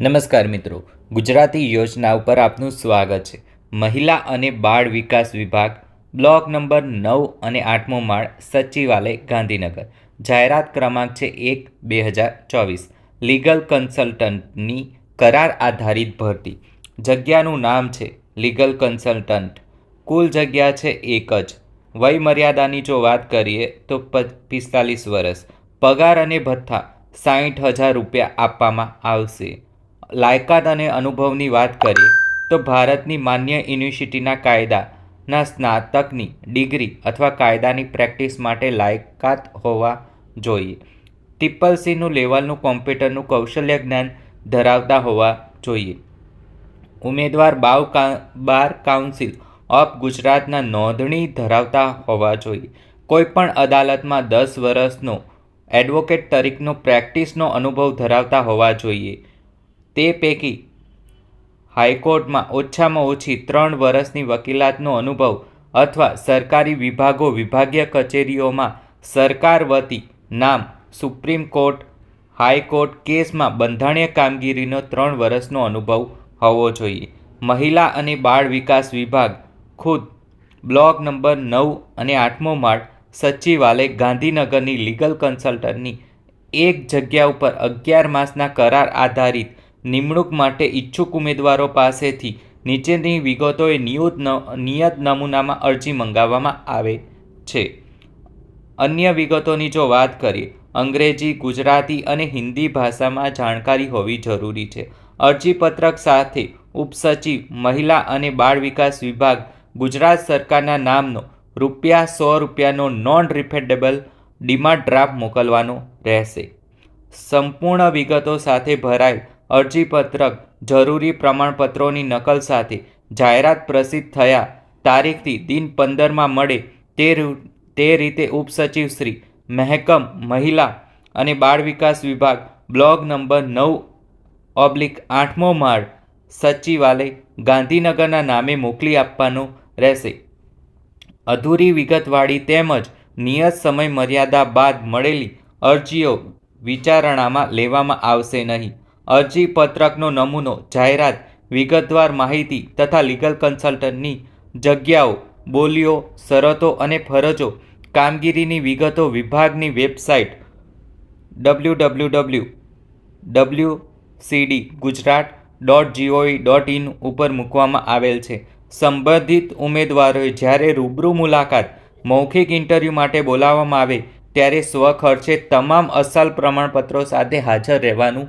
નમસ્કાર મિત્રો, ગુજરાતી યોજના ઉપર આપનું સ્વાગત છે. મહિલા અને બાળ વિકાસ વિભાગ, બ્લોક નંબર નવ અને આઠમો માળ, સચિવાલય, ગાંધીનગર. જાહેરાત ક્રમાંક છે એક, બે હજાર ચોવીસ. લીગલ કન્સલ્ટન્ટની કરાર આધારિત ભરતી. જગ્યાનું નામ છે લીગલ કન્સલ્ટન્ટ. કુલ જગ્યા છે એક જ. વય મર્યાદાની જો વાત કરીએ તો પિસ્તાલીસ વર્ષ. પગાર અને ભથ્થા સાઠ હજાર રૂપિયા આપવામાં આવશે. લાયકાત અને અનુભવની વાત કરીએ, તો ભારતની માન્ય યુનિવર્સિટીના કાયદાના સ્નાતકની ડિગ્રી અથવા કાયદાની પ્રેક્ટિસ માટે લાયકાત હોવા જોઈએ. ટ્રિપલ સીનું લેવલનું કોમ્પ્યુટરનું કૌશલ્ય જ્ઞાન ધરાવતા હોવા જોઈએ. ઉમેદવાર બાવ બાર કાઉન્સિલ ઓફ ગુજરાતના નોંધણી ધરાવતા હોવા જોઈએ. કોઈપણ અદાલતમાં દસ વર્ષનો એડવોકેટ તરીકેનો પ્રેક્ટિસનો અનુભવ ધરાવતા હોવા જોઈએ. તે પૈકી હાઈકોર્ટમાં ઓછામાં ઓછી ત્રણ વર્ષની વકીલાતનો અનુભવ અથવા સરકારી વિભાગો વિભાગીય કચેરીઓમાં સરકાર વતી નામ સુપ્રીમ કોર્ટ, હાઈકોર્ટ કેસમાં બંધારણીય કામગીરીનો ત્રણ વર્ષનો અનુભવ હોવો જોઈએ. મહિલા અને બાળ વિકાસ વિભાગ, ખુદ બ્લોક નંબર નવ અને આઠમો માળ સચિવાલય, ગાંધીનગરની લીગલ કન્સલ્ટન્ટની એક જગ્યા ઉપર અગિયાર માસના કરાર આધારિત નિમણૂક માટે ઈચ્છુક ઉમેદવારો પાસેથી નીચેની વિગતોએ નિયુત નિયત નમૂનામાં અરજી મંગાવવામાં આવે છે. અન્ય વિગતોની જો વાત કરીએ, અંગ્રેજી, ગુજરાતી અને હિન્દી ભાષામાં જાણકારી હોવી જરૂરી છે. અરજીપત્રક સાથે ઉપસચિવ, મહિલા અને બાળ વિકાસ વિભાગ ગુજરાત સરકારના નામનો રૂપિયા સો રૂપિયાનો નોન રિફંડેબલ ડિમાન્ડ ડ્રાફ્ટ મોકલવાનો રહેશે. સંપૂર્ણ વિગતો સાથે ભરાયેલ અરજીપત્રક, જરૂરી પ્રમાણપત્રોની નકલ સાથે જાહેરાત પ્રસિદ્ધ થયા. તારીખથી દિન પંદરમાં મળે તે તે રીતે ઉપસચિવ શ્રી મહેકમ, મહિલા અને બાળ વિકાસ વિભાગ બ્લોક નંબર નવ, ઓબ્લિક આઠમો માળ, સચિવાલય, ગાંધીનગરના નામે મોકલી આપવાનો રહેશે. અધૂરી વિગતવાળી તેમજ નિયત સમય મર્યાદા બાદ મળેલી અરજીઓ વિચારણામાં લેવામાં આવશે નહીં. અરજી પત્રકનો નમૂનો, જાહેરાત, વિગતવાર માહિતી તથા લીગલ કન્સલ્ટન્ટની જગ્યાઓ, બોલીઓ, શરતો અને ફરજો, કામગીરીની વિગતો વિભાગની website W W W W CD Gujarat dot GOV dot in ઉપર મૂકવામાં આવેલ છે. સંબંધિત ઉમેદવારોએ જ્યારે રૂબરૂ મુલાકાત, મૌખિક ઇન્ટરવ્યૂ માટે બોલાવવામાં આવે, ત્યારે સ્વખર્ચે તમામ અસલ પ્રમાણપત્રો સાથે હાજર રહેવાનું